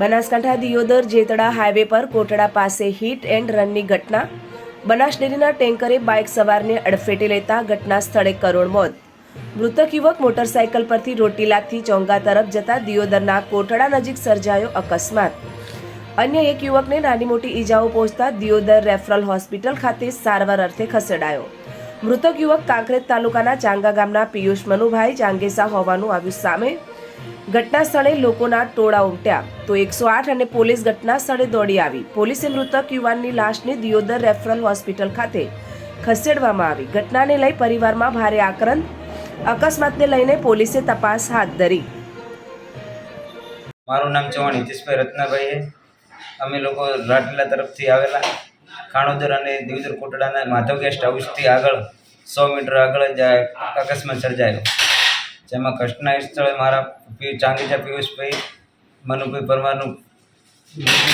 Banaskantha Deodar Jetda highway પર કોટડા પાસે hit and રનની ઘટના. બનાસ ડેરીના ટેન્કરે બાઇક સવારને અડફેટે લેતા ઘટના સ્થળે કરોડ મોત. મૃતક યુવક મોટરસાયકલ પરથી રોટીલાથી ચોંગા તરફ જતા દિયોદરના કોટડા નજીક સર્જાયો અકસ્માત. અન્ય એક યુવકને નાની મોટી ઈજાઓ પહોંચતા દિયોદર રેફરલ હોસ્પિટલ ખાતે સારવાર અર્થે ખસેડાયો. મૃતક યુવક કાંકરેજ તાલુકાના ચાંગા ગામના પિયુષ મનુભાઈ ચાંગેસા હોવાનું આવ્યું સામે ઘટના સ્થળે લોકોના ટોળા ઉમટ્યા. તો એકસો આઠ અને પોલીસ ઘટના સ્થળે દોડી આવી. પોલીસે મૃતક યુવાનની લાશને દિયોદર રેફરલ હોસ્પિટલ ખાતે ખસેડવામાં આવી. ઘટનાને લઈ પરિવારમાં ભારે આક્રંદ. અકસ્માતને લઈને પોલીસે તપાસ હાથ ધરી. મારું નામ ચૌહાણ હિતેશભાઈ રત્નાભાઈ અમે લોકો રાજપીલા તરફથી આવેલા. ખાણોદર અને દિવદર કોટડાના માધવ ગેસ્ટ હાઉસથી આગળ સો મીટર આગળ જ અકસ્માત સર્જાયો જેમાં ઘટના સ્થળે મારા ચાંદીજા પિયુષભાઈ, મનુભાઈ પરમારનું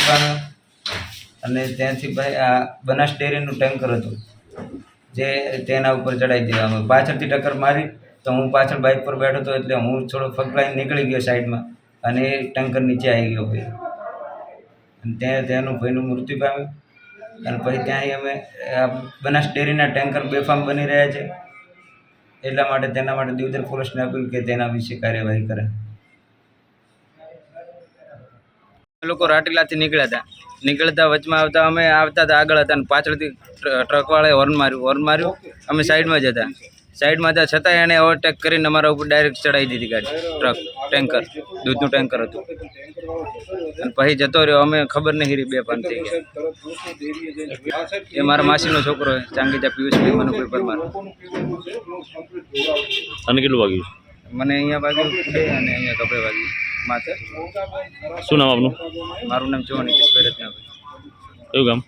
પામ્યું અને ત્યાંથી ભાઈ આ બનાસ ડેરીનું ટેન્કર હતું, જે તેના ઉપર ચડાવી દેવામાં પાછળથી ટક્કર મારી તો હું પાછળ બાઇક પર બેઠો હતો એટલે હું થોડો ફકલાઈને નીકળી ગયો સાઈડમાં અને એ ટેન્કર નીચે આવી ગયો ભાઈ. અને ત્યાં તેનું ભાઈનું મૃત્યુ પામ્યું અને પછી ત્યાંથી અમે બનાસ ડેરીના ટેન્કર બેફામ બની રહ્યા છે. એટલા માટે તેના માટે દિવદર પોલીસને અપીલ કે તેના વિશે કાર્યવાહી કરે. લોકો રાટીલાથી નીકળ્યા હતા. નીકળતા વચમાં આવતા અમે આવતા હતા આગળ હતા અને પાછળથી ટ્રકવાળાએ હોર્ન માર્યું. હોર્ન માર્યું. અમે સાઈડમાં જ હતા. સાઈડમાં હતા છતાં એણે ઓવરટેક કરીને અમારા ઉપર ડાયરેક્ટ ચડાવી દીધી ગાડી. ટ્રક ટેન્કર દૂધનું ટેન્કર હતું. અને પછી જતો રહ્યો અમે ખબર નહીં રહી બે પાન થઈ ગયા. એ મારા માસીનો છોકરો છે ચાંગીજા પિયુષભાઈ મનુભાઈ પરમાર અને કેટલું વાગ્યું? મને અહીંયા વાગ્યું અને અહીંયા કપડે વાગ્યું. માથે શું નામ આપનું? મારું નામ ચૌહાણ હિતેશભાઈ રત્નાભાઈ એવું ગામ?